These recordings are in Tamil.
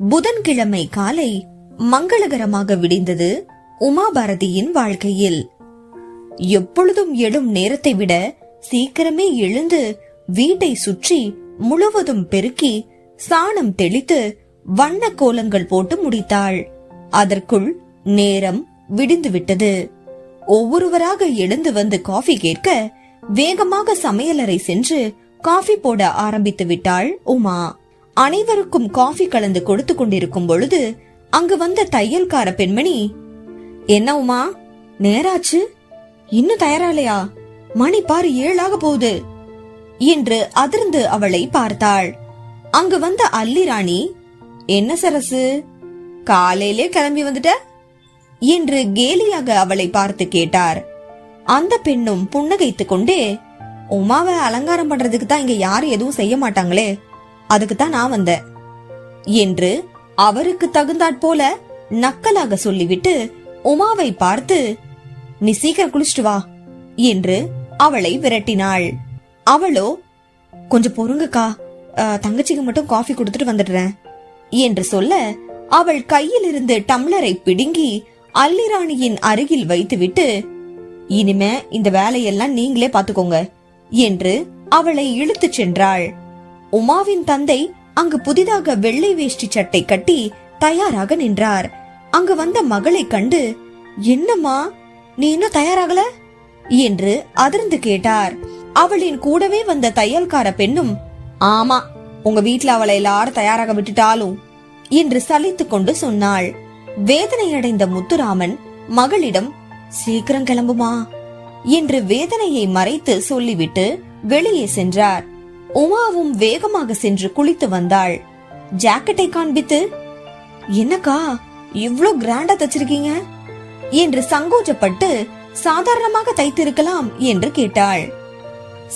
புதன்கிழமை காலை மங்களகரமாக விடிந்தது உமாபாரதியின் வாழ்க்கையில். எப்பொழுதும் எழும் நேரத்தை விட சீக்கிரமே எழுந்து வீட்டை சுற்றி முழுவதும் பெருக்கி சாணம் தெளித்து வண்ண கோலங்கள் போட்டு முடித்தாள். அதற்குள் நேரம் விடிந்து விட்டது. ஒவ்வொருவராக எழுந்து வந்து காஃபி கேட்க வேகமாக சமையலறை சென்று காஃபி போட ஆரம்பித்து விட்டாள் உமா. அனைவருக்கும் காஃபி கலந்து கொடுத்து கொண்டிருக்கும் பொழுது அங்கு வந்த தையல்கார பெண்மணி என்ன உமா நேராச்சு? இன்னும் தயாராலையா மணி பாரு ஏழாக போகுது. என்று அதிர்ந்து அவளை பார்த்தாள். அங்கு வந்த அல்லிராணி என்ன சரசு காலையிலே கிளம்பி வந்துட்ட? என்று கேலியாக அவளை பார்த்து கேட்டார். அந்த பெண்ணும் புன்னகைத்துக் கொண்டே உமாவை அலங்காரம் பண்றதுக்கு தான் இங்க யாரும் எதுவும் செய்ய மாட்டாங்களே அதுக்கு தான் நான் வந்தேன். என்று அவருக்கு தகுந்தாற் போல நக்கலாக சொல்லிவிட்டு உமாவை பார்த்து நீ சீக்கிரம் குளிச்சிட்டு வா என்று அவளை விரட்டினாள். அவளோ கொஞ்சம் பொறுங்கக்கா. தங்கச்சிக்கு மட்டும் காஃபி கொடுத்துட்டு வந்துடுறேன் என்று சொல்ல அவள் கையில் இருந்து டம்ளரை பிடுங்கி அல்லிராணியின் அருகில் வைத்துவிட்டு இனிமே இந்த வேலையெல்லாம் நீங்களே பாத்துக்கோங்க என்று அவளை இழுத்துச் சென்றாள். உமாவின் தந்தை அங்கு புதிதாக வெள்ளை வேஷ்டி சட்டை கட்டி தயாராக நின்றார். அங்கு வந்த மகளை கண்டு என்னம்மா நீ இன்னும் தயாராகல? என்று அதிர்ந்து கேட்டார். அவளின் கூடவே வந்த தையல்கார பெண்ணும் ஆமா உங்க வீட்டுல அவளை எல்லாரும் தயாராக விட்டுட்டாலும் என்று சலித்துக் கொண்டு சொன்னாள். வேதனையடைந்த முத்துராமன் மகளிடம் சீக்கிரம் கிளம்புமா? என்று வேதனையை மறைத்து சொல்லிவிட்டு வெளியே சென்றார். உமாவும் வேகமாக சென்று குளித்து வந்தாள். ஜாக்கெட்டை காண்பித்து என்னக்கா இவ்ளோ கிராண்டா தச்சிருக்கீங்க? என்று சங்கோஜப்பட்டு சாதாரணமாக தைத்திருக்கலாம் என்று கேட்டாள்.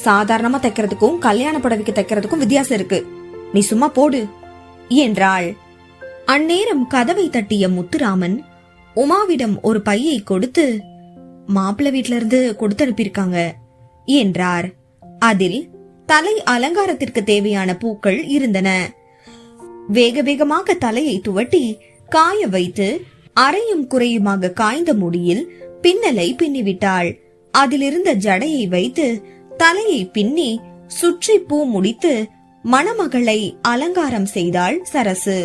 சாதாரணமா தைக்கிறதுக்கும் கல்யாண புடவைக்கு தைக்கிறதுக்கும் வித்தியாசம் இருக்கு. நீ சும்மா போடு என்றாள். அந்நேரம் கதவை தட்டிய முத்துராமன் உமாவிடம் ஒரு பையை கொடுத்து மாப்பிள்ளை வீட்ல இருந்து கொடுத்து அனுப்பியிருக்காங்க என்றார். அதில் தலை அலங்காரத்திற்கு தேவையான பூக்கள் இருந்தன. வேக வேகமாக தலையை துவட்டி காய வைத்து அரையும் குறையுமாக காய்ந்த முடியில் பின்னலை பின்னிவிட்டாள். அதிலிருந்த ஜடையை வைத்து தலையை பின்னி சுற்றி பூ முடித்து மணமகளை அலங்காரம் செய்தாள் சரசு.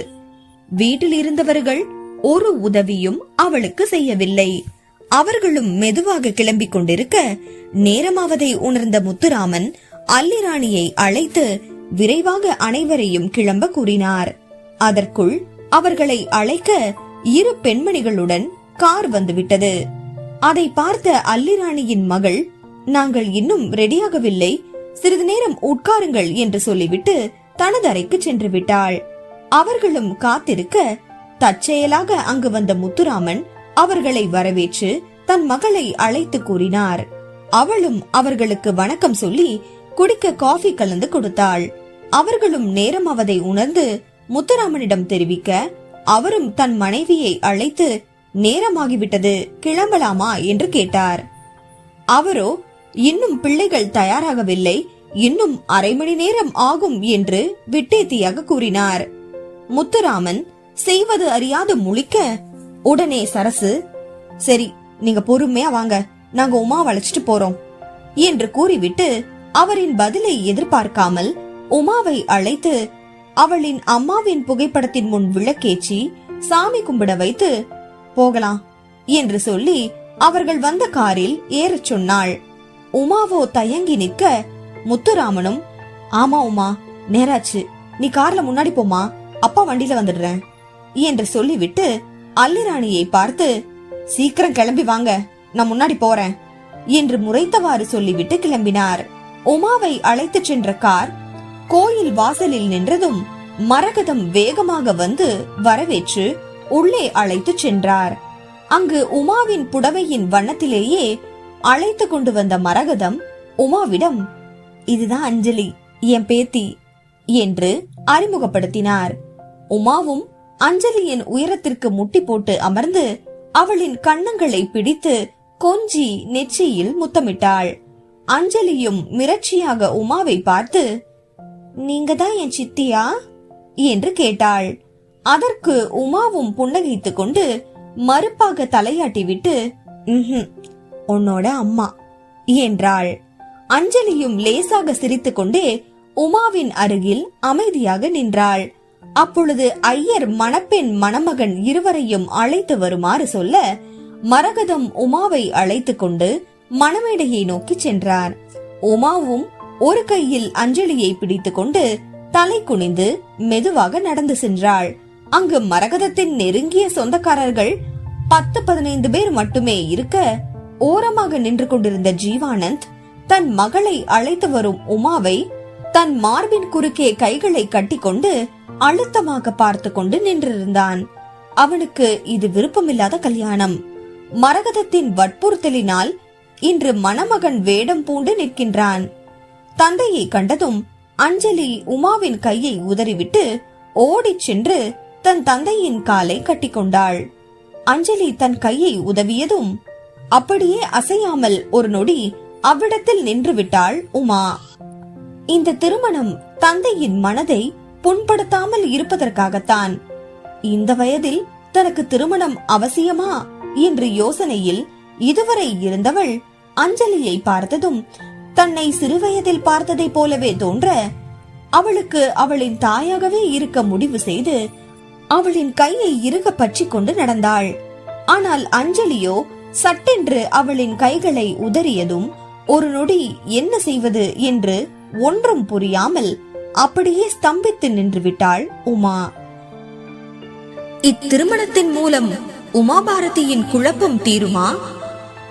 வீட்டில் இருந்தவர்கள் ஒரு உதவியும் அவளுக்கு செய்யவில்லை. அவர்களும் மெதுவாக கிளம்பிக் கொண்டிருக்க நேரமாவதை உணர்ந்த முத்துராமன் அல்லிராணியை அழைத்து விரைவாக அனைவரையும் கிளம்ப கூறினார் அதற்குள் அவர்களை அழைக்க இரு பெண்மணிகளுடன் கார் வந்துவிட்டது. அதை பார்த்த அல்லிராணியின் மகள் நாங்கள் இன்னும் ரெடியாகவில்லை. சிறிது நேரம் உட்காருங்கள் என்று சொல்லிவிட்டு தனது அறைக்கு சென்று விட்டாள். அவர்களும் காத்திருக்க தற்செயலாக அங்கு வந்த முத்துராமன் அவர்களை வரவேற்று தன் மகளை அழைத்து கூறினார். அவளும் அவர்களுக்கு வணக்கம் சொல்லி குடிக்க காஃபி கலந்து கொடுத்தாள். அவர்களும் நேரம் அவதை உணர்ந்து முத்துராமனிடம் தெரிவிக்க அவரும் தன் மனைவியை அழைத்து நேரமாகிவிட்டது கிளம்பலாமா? என்று கேட்டார். அவரோ இன்னும் பிள்ளைகள் தயாராகவில்லை இன்னும் அரை மணி நேரம் ஆகும் என்று விட்டேத்தியாக கூறினார். முத்துராமன் செய்வது அறியாது முழிக்க உடனே சரசு சரி நீங்க பொறுமையா வாங்க நாங்க உமா வளைச்சிட்டு போறோம் என்று கூறிவிட்டு அவரின் பதிலை எதிர்பார்க்காமல் உமாவை அழைத்து அவளின் அம்மாவின் புகைப்படத்தின் முன் விளக்கேற்றி சாமி கும்பிட வைத்து போகலாம் என்று சொல்லி அவர்கள் வந்த காரில் ஏறச் சொன்னாள். உமாவோ தயங்கி நிற்க முத்துராமனும் ஆமா உமா நேராச்சு. நீ கார்ல முன்னாடி போமா அப்பா வண்டியில வந்துடுறேன் என்று சொல்லிவிட்டு அல்லிராணியை பார்த்து சீக்கிரம் கிளம்பி வாங்க. நான் முன்னாடி போறேன் என்று முறைத்தவாறு சொல்லிவிட்டு கிளம்பினார். உமாவை அழைத்துச் சென்ற கார் கோயில் வாசலில் நின்றதும் மரகதம் வேகமாக வந்து வரவேற்று உள்ளே அழைத்துச் சென்றார். அங்கு உமாவின் புடவையின் வண்ணத்திலேயே அழைத்து கொண்டு வந்த மரகதம் உமாவிடம் இதுதான் அஞ்சலி என் பேத்தி என்று அறிமுகப்படுத்தினார். உமாவும் அஞ்சலியின் உயரத்திற்கு முட்டி போட்டு அமர்ந்து அவளின் கண்ணங்களை பிடித்து கொஞ்சி நெற்றியில் முத்தமிட்டாள். அஞ்சலியும் மிரட்சியாக உமாவை பார்த்து நீங்க தான் என் சித்தியா? என்று கேட்டாள். அதற்கு உமாவும் புன்னகைத்துக் கொண்டு மறுப்பாக தலையாட்டி விட்டு உன்னோட அம்மா என்றாள். அஞ்சலியும் லேசாக சிரித்துக் கொண்டே உமாவின் அருகில் அமைதியாக நின்றாள். அப்பொழுது ஐயர் மணப்பெண் மணமகன் இருவரையும் அழைத்து வருமாறு சொல்ல மரகதம் உமாவை அழைத்துக் கொண்டு மணமேடையை நோக்கி சென்றார். உமாவும் ஒரு கையில் அஞ்சலியை பிடித்துக் கொண்டு தலை குனிந்து மெதுவாக நடந்து சென்றாள். அங்கு மரகதத்தின் நெருங்கிய சொந்தக்காரர்கள் பத்து பதினைந்து பேர் மட்டுமே இருக்க ஓரமாக நின்று கொண்டிருந்த ஜீவானந்த் தன் மகளை அழைத்து வரும் உமாவை தன் மார்பின் குறுக்கே கைகளை கட்டிக்கொண்டு அழுத்தமாக பார்த்து கொண்டு நின்றிருந்தான். அவனுக்கு இது விருப்பமில்லாத கல்யாணம். மரகதத்தின் வற்புறுத்தலினால் இன்று மணமகன் வேடம் பூண்டு நிற்கின்றான். தந்தையை கண்டதும் அஞ்சலி உமாவின் கையை உதறிவிட்டு ஓடிச் சென்று தன் தந்தையின் காலை கட்டிக்கொண்டாள். அஞ்சலி தன் கையை உதவியதும் அப்படியே அசையாமல் ஒரு நொடி அவ்விடத்தில் நின்று விட்டாள் உமா. இந்த திருமணம் தந்தையின் மனதை புண்படுத்தாமல் இருப்பதற்காகத்தான். இந்த வயதில் தனக்கு திருமணம் அவசியமா? என்ற யோசனையில் இதுவரை இருந்தவள் அஞ்சலியை பார்த்ததும் தன்னை சிறுவயதில் பார்த்ததைப் போலவே தோன்ற அவளுக்கு அவளின் தாயாகவே இருக்க முடிவு செய்து அவளின் கையை இறுக பற்றி கொண்டு நடந்தாள். ஆனால் அஞ்சலியோ சட்டென்று அவளின் கைகளை உதறியதும் ஒரு நொடி என்ன செய்வது என்று ஒன்றும் புரியாமல் அப்படியே ஸ்தம்பித்து நின்று விட்டாள் உமா. இத்திருமணத்தின் மூலம் உமா பாரதியின் குழப்பம் தீருமா?